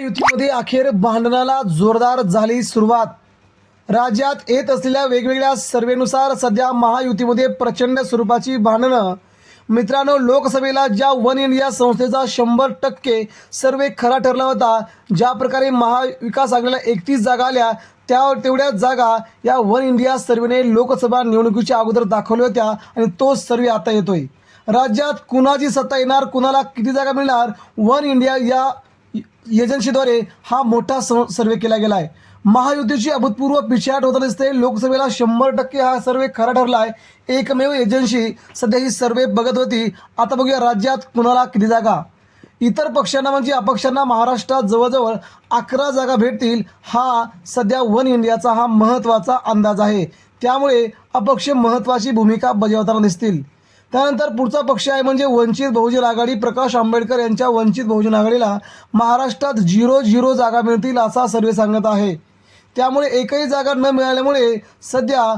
युतीमध्ये अखेर भांडणाला जोरदार झाली सुरुवात. राज्यात येत असलेल्या वेगवेगळ्या सर्वेनुसार सध्या महायुतीमध्ये प्रचंड स्वरूपाची भांडणं. मित्रांनो लोकसभेला ज्या वन इंडिया संस्थेचा शंभर टक्के सर्वे खरा ठरला होता ज्या प्रकारे महाविकास आघाडीला एकतीस जागा आल्या त्या तेवढ्याच जागा या वन इंडिया सर्वेने लोकसभा निवडणुकीच्या अगोदर दाखवल्या होत्या आणि तोच सर्वे आता येतोय. राज्यात कुणाची सत्ता येणार कुणाला किती जागा मिळणार वन इंडिया या एजन्सीद्वारे हा मोठा स- सर्वे केला गेला आहे महायुतीची अभूतपूर्व पिछाट होताना दिसते. लोकसभेला शंभर टक्के हा सर्वे खरा ठरला आहे एकमेव एजन्सी सध्या ही सर्वे बघत होती. आता बघूया राज्यात कुणाला किती जागा. इतर पक्षांना म्हणजे अपक्षांना महाराष्ट्रात जवळजवळ अकरा जागा भेटतील. हा सध्या वन इंडियाचा हा महत्त्वाचा अंदाज आहे. त्यामुळे अपक्ष महत्त्वाची भूमिका बजावताना दिसतील. त्यानंतर पुढचा पक्ष आहे म्हणजे वंचित बहुजन आघाडी. प्रकाश आंबेडकर यांच्या वंचित बहुजन आघाडीला महाराष्ट्रात झिरो झिरो जागा मिळतील असा सर्वे सांगत आहे. त्यामुळे एकही जागा न मिळाल्यामुळे सध्या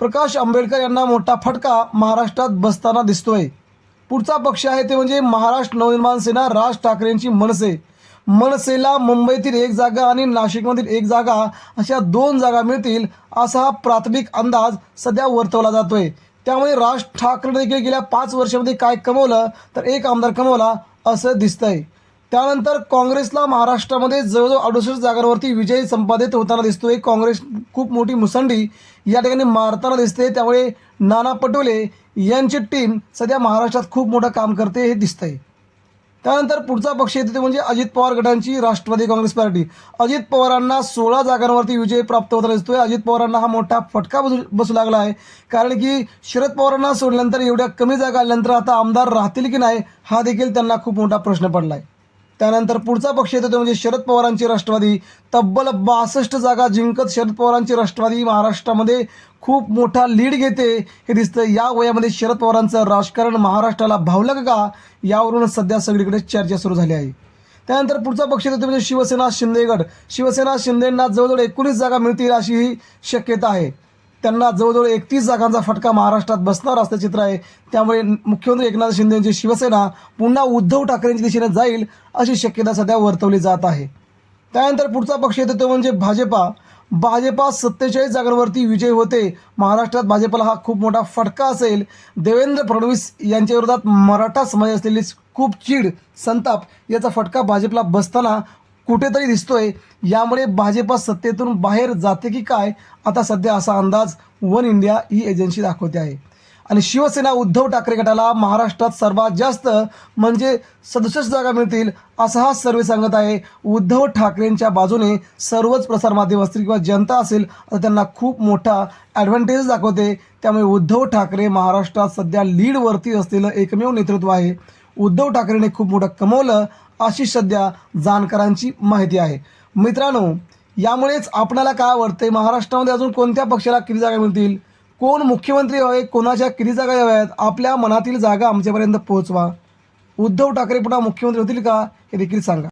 प्रकाश आंबेडकर यांना मोठा फटका महाराष्ट्रात बसताना दिसतोय. पुढचा पक्ष आहे ते म्हणजे महाराष्ट्र नवनिर्माण सेना राज ठाकरेंची मनसे. मनसेला मुंबईतील एक जागा आणि नाशिकमधील एक जागा अशा दोन जागा मिळतील असा हा प्राथमिक अंदाज सध्या वर्तवला जातोय. त्यामुळे राज ठाकरे देखील गेल्या पाच वर्षामध्ये काय कमवलं तर एक आमदार कमवला असं दिसतंय. त्यानंतर काँग्रेसला महाराष्ट्रामध्ये जवळजवळ अडुसष्ट जागांवरती विजय संपादित होताना दिसतोय. काँग्रेस खूप मोठी मुसंडी या ठिकाणी मारताना दिसते त्यामुळे नाना पटोले यांची टीम सध्या महाराष्ट्रात खूप मोठं काम करते हे दिसतंय. त्यानंतर पुढचा पक्ष येतो ते म्हणजे अजित पवार गटांची राष्ट्रवादी काँग्रेस पार्टी. अजित पवारांना सोळा जागांवरती विजय प्राप्त होताना दिसतोय. अजित पवारांना हा मोठा फटका बसू बसू लागला आहे. कारण की शरद पवारांना सोडल्यानंतर एवढ्या कमी जागा आल्यानंतर आता आमदार राहतील की नाही हा देखील त्यांना खूप मोठा प्रश्न पडला आहे त्यानंतर पुढचा पक्ष येतो तो म्हणजे शरद पवारांची राष्ट्रवादी. तब्बल बासष्ट जागा जिंकत शरद पवारांची राष्ट्रवादी. महाराष्ट्रामध्ये खूप मोठा लीड घेते. हे दिसतं या वयामध्ये शरद पवारांचं राजकारण महाराष्ट्राला भावलं का यावरून सध्या सगळीकडे चर्चा सुरू झाली आहे. त्यानंतर पुढचा पक्ष येतो तो म्हणजे शिवसेना शिंदेगड. शिवसेना शिंदेंना जवळजवळ एकोणीस जागा मिळतील अशी ही शक्यता आहे. त्यांना जवळजवळ एकतीस जागांचा फटका महाराष्ट्रात बसणार असं चित्र आहे. त्यामुळे मुख्यमंत्री एकनाथ शिंदे यांची शिवसेना पुन्हा उद्धव ठाकरेंच्या दिशेने जाईल अशी शक्यता सध्या वर्तवली जात आहे. त्यानंतर पुढचा पक्ष येतो तो म्हणजे भाजपा. भाजपा सत्तेचाळीस जागांवरती विजय होते. महाराष्ट्रात भाजपला हा खूप मोठा फटका असेल. देवेंद्र फडणवीस यांच्या विरोधात मराठा समाज असलेली खूप चीड संताप याचा फटका भाजपला बसताना कुठेतरी दिसतोय. यामुळे भाजपा सत्तेतून बाहेर जाते की काय? आता सध्या असा अंदाज वन इंडिया ही एजन्सी दाखवते आहे. आणि शिवसेना उद्धव ठाकरे गटाला महाराष्ट्रात सर्वात जास्त म्हणजे सदुसष्ट जागा मिळतील असा हा सर्वे सांगत आहे. उद्धव ठाकरेंच्या बाजूने सर्वच प्रसारमाध्यम असतील किंवा जनता असेल आता त्यांना खूप मोठा ॲडव्हान्टेज दाखवते. त्यामुळे उद्धव ठाकरे महाराष्ट्रात सध्या लीडवरती असलेलं एकमेव नेतृत्व आहे. उद्धव ठाकरेने खूप मोठं कमवलं अशी सध्या जाणकारांची माहिती आहे. मित्रांनो यामुळेच आपणाला काय वाटतंय? महाराष्ट्रामध्ये अजून कोणत्या पक्षाला किती जागा मिळतील? कोण मुख्यमंत्री व्हावे कोणाच्या किती जागा याव्यात? आपल्या मनातील जागा आमच्यापर्यंत पोहोचवा. उद्धव ठाकरे पुन्हा मुख्यमंत्री होतील का? हे देखील सांगा.